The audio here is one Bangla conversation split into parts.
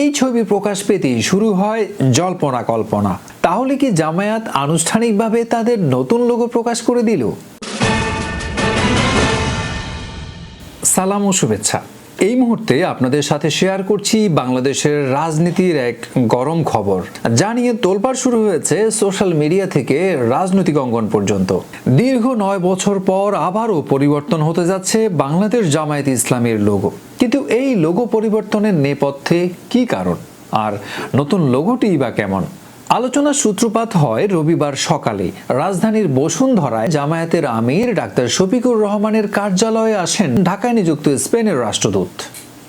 এই ছবি প্রকাশ পেতেই শুরু হয় জল্পনা কল্পনা। তাহলে কি জামায়াত আনুষ্ঠানিকভাবে তাদের নতুন লোগো প্রকাশ করে দিল? সালাম ও শুভেচ্ছা। এই মুহূর্তে আপনাদের সাথে শেয়ার করছি বাংলাদেশের রাজনীতির এক গরম খবর। যা নিয়ে তোলপাড় শুরু হয়েছে সোশ্যাল মিডিয়া থেকে রাজনৈতিক অঙ্গন পর্যন্ত। দীর্ঘ নয় বছর পর আবারও পরিবর্তন হতে যাচ্ছে বাংলাদেশ জামায়াত ইসলামের লোগো কিন্তু এই লোগো পরিবর্তনের নেপথ্যে কি কারণ? আর নতুন লোগোটি বা কেমন? আলোচনার সূত্রপাত হয় রবিবার সকালে। রাজধানীর বসুন্ধরায় জামায়াতের আমির ডাক্তার শফিকুর রহমানের কার্যালয়ে আসেন ঢাকায় নিযুক্ত স্পেনের রাষ্ট্রদূত।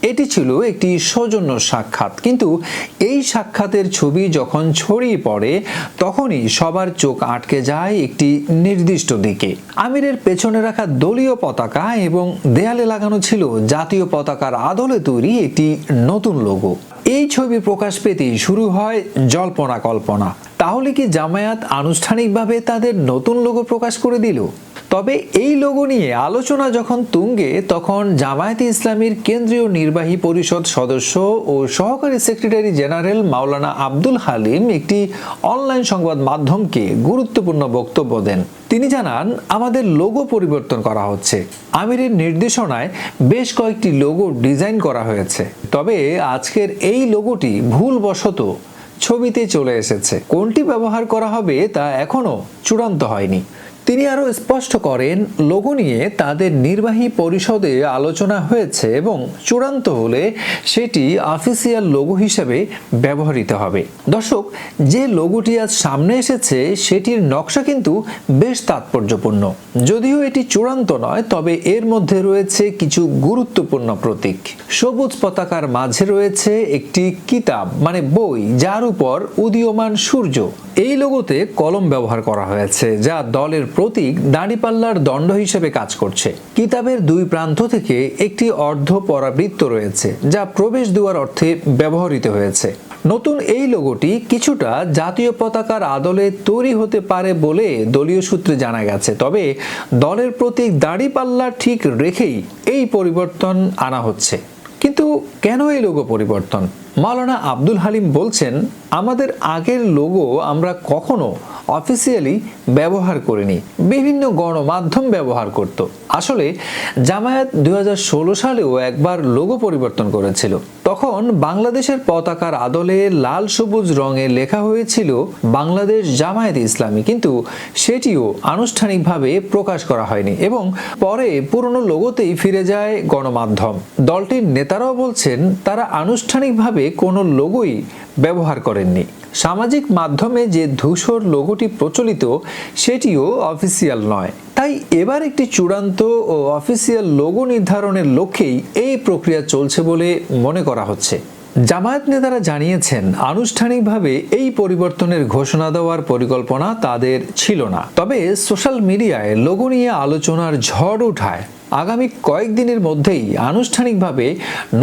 এটি ছিল একটি সৌজন্য সাক্ষাৎ। কিন্তু এই সাক্ষাতের ছবি যখন ছড়িয়ে পড়ে, তখনই সবার চোখ আটকে যায় একটি নির্দিষ্ট দিকে। আমিরের পেছনে রাখা দলীয় পতাকা এবং দেয়ালে লাগানো ছিল জাতীয় পতাকার আদলে তৈরি একটি নতুন লোগো এই ছবি প্রকাশ পেতেই শুরু হয় জল্পনা কল্পনা। তাহলে কি জামায়াত আনুষ্ঠানিকভাবে তাদের নতুন লোগো প্রকাশ করে দিল? তবে এই লোগো নিয়ে আলোচনা যখন তুঙ্গে, তখন জামায়াতে ইসলামীর কেন্দ্রীয় নির্বাহী পরিষদ সদস্য ও সহকারী সেক্রেটারি জেনারেল মাওলানা আব্দুল হালিম একটি অনলাইন সংবাদ মাধ্যমকে গুরুত্বপূর্ণ বক্তব্য দেন। তিনি জানান, আমাদের লোগো পরিবর্তন করা হচ্ছে। আমিরের নির্দেশনায় বেশ কয়েকটি লোগো ডিজাইন করা হয়েছে। তবে আজকের এই লোগোটি ভুলবশত ছবিতে চলে এসেছে। কোনটি ব্যবহার করা হবে তা এখনও চূড়ান্ত হয়নি। তিনি আরও স্পষ্ট করেন, লোগো নিয়ে তাদের নির্বাহী পরিষদে আলোচনা হয়েছে এবং চূড়ান্ত হলে সেটি অফিসিয়াল লোগো হিসেবে ব্যবহৃত হবে। দর্শক, যে লোগোটি আজ সামনে এসেছে, সেটির নকশা কিন্তু বেশ তাৎপর্যপূর্ণ। যদিও এটি চূড়ান্ত নয়, তবে এর মধ্যে রয়েছে কিছু গুরুত্বপূর্ণ প্রতীক। সবুজ পতাকার মাঝে রয়েছে একটি কিতাব মানে বই, যার উপর উদীয়মান সূর্য এই লোগোতে কলম ব্যবহার করা হয়েছে, যা দলের প্রতীক দাঁড়িপাল্লার দণ্ড হিসেবে কাজ করছে। কিতাবের দুই প্রান্ত থেকে একটি অর্ধ পরাবৃত্ত রয়েছে, যা প্রবেশ দুয়ার অর্থে ব্যবহৃত হয়েছে। নতুন এই লোগোটি কিছুটা জাতীয় পতাকার আদলে তৈরি হতে পারে বলে দলীয় সূত্রে জানা গেছে, তবে দলের প্রতীক দাঁড়িপাল্লা ঠিক রেখেই এই পরিবর্তন আনা হচ্ছে। কিন্তু কেন এই লোগো পরিবর্তন? মালানা আব্দুল হালিম বলছেন, আমাদের আগের লোগো আমরা কখনো অফিসিয়ালি ব্যবহার করিনি। বিভিন্ন গণমাধ্যম ব্যবহার করত। আসলে জামায়াত দু হাজার ষোলো সালেও একবার লোগো পরিবর্তন করেছিল। তখন বাংলাদেশের পতাকার আদলে লাল সবুজ রঙে লেখা হয়েছিল বাংলাদেশ জামায়াত ইসলামী, কিন্তু সেটিও আনুষ্ঠানিকভাবে প্রকাশ করা হয়নি এবং পরে পুরনো লোগোতেই ফিরে যায় গণমাধ্যম। দলটির নেতারাও বলছেন, তারা আনুষ্ঠানিকভাবে কোনো লোগোই ব্যবহার করেননি। সামাজিক মাধ্যমে যে ধূসর লোগোটি প্রচলিত, সেটিও অফিসিয়াল নয়। তাই এবার একটি চূড়ান্ত ও অফিসিয়াল লোগো নির্ধারণের লক্ষ্যেই এই প্রক্রিয়া চলছে বলে মনে করা হচ্ছে। জামায়াত নেতারা জানিয়েছেন, আনুষ্ঠানিকভাবে এই পরিবর্তনের ঘোষণা দেওয়ার পরিকল্পনা তাদের ছিল না। তবে সোশ্যাল মিডিয়ায় লোগো নিয়ে আলোচনার ঝড় উঠায়। আগামী কয়েকদিনের মধ্যেই আনুষ্ঠানিকভাবে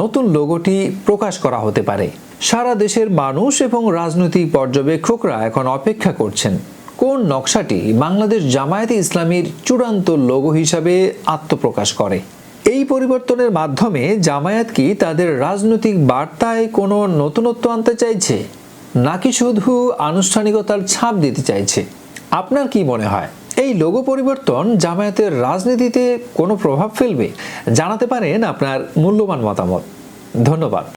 নতুন লোগোটি প্রকাশ করা হতে পারে। সারা দেশের মানুষ এবং রাজনৈতিক পর্যবেক্ষকরা এখন অপেক্ষা করছেন। কোন নকশাটি বাংলাদেশ জামায়াতে ইসলামীর চূড়ান্ত লোগো হিসাবে আত্মপ্রকাশ করে? এই পরিবর্তনের মাধ্যমে জামায়াত কি তাদের রাজনৈতিক বার্তায় কোনো নতুনত্ব আনতে চাইছে? নাকি শুধু আনুষ্ঠানিকতার ছাপ দিতে চাইছে? আপনার কি মনে হয়? এই লোগো পরিবর্তন জামায়াতের রাজনীতিতে কোনো প্রভাব ফেলবে? জানাতে পারেন আপনার মূল্যবান মতামত। ধন্যবাদ।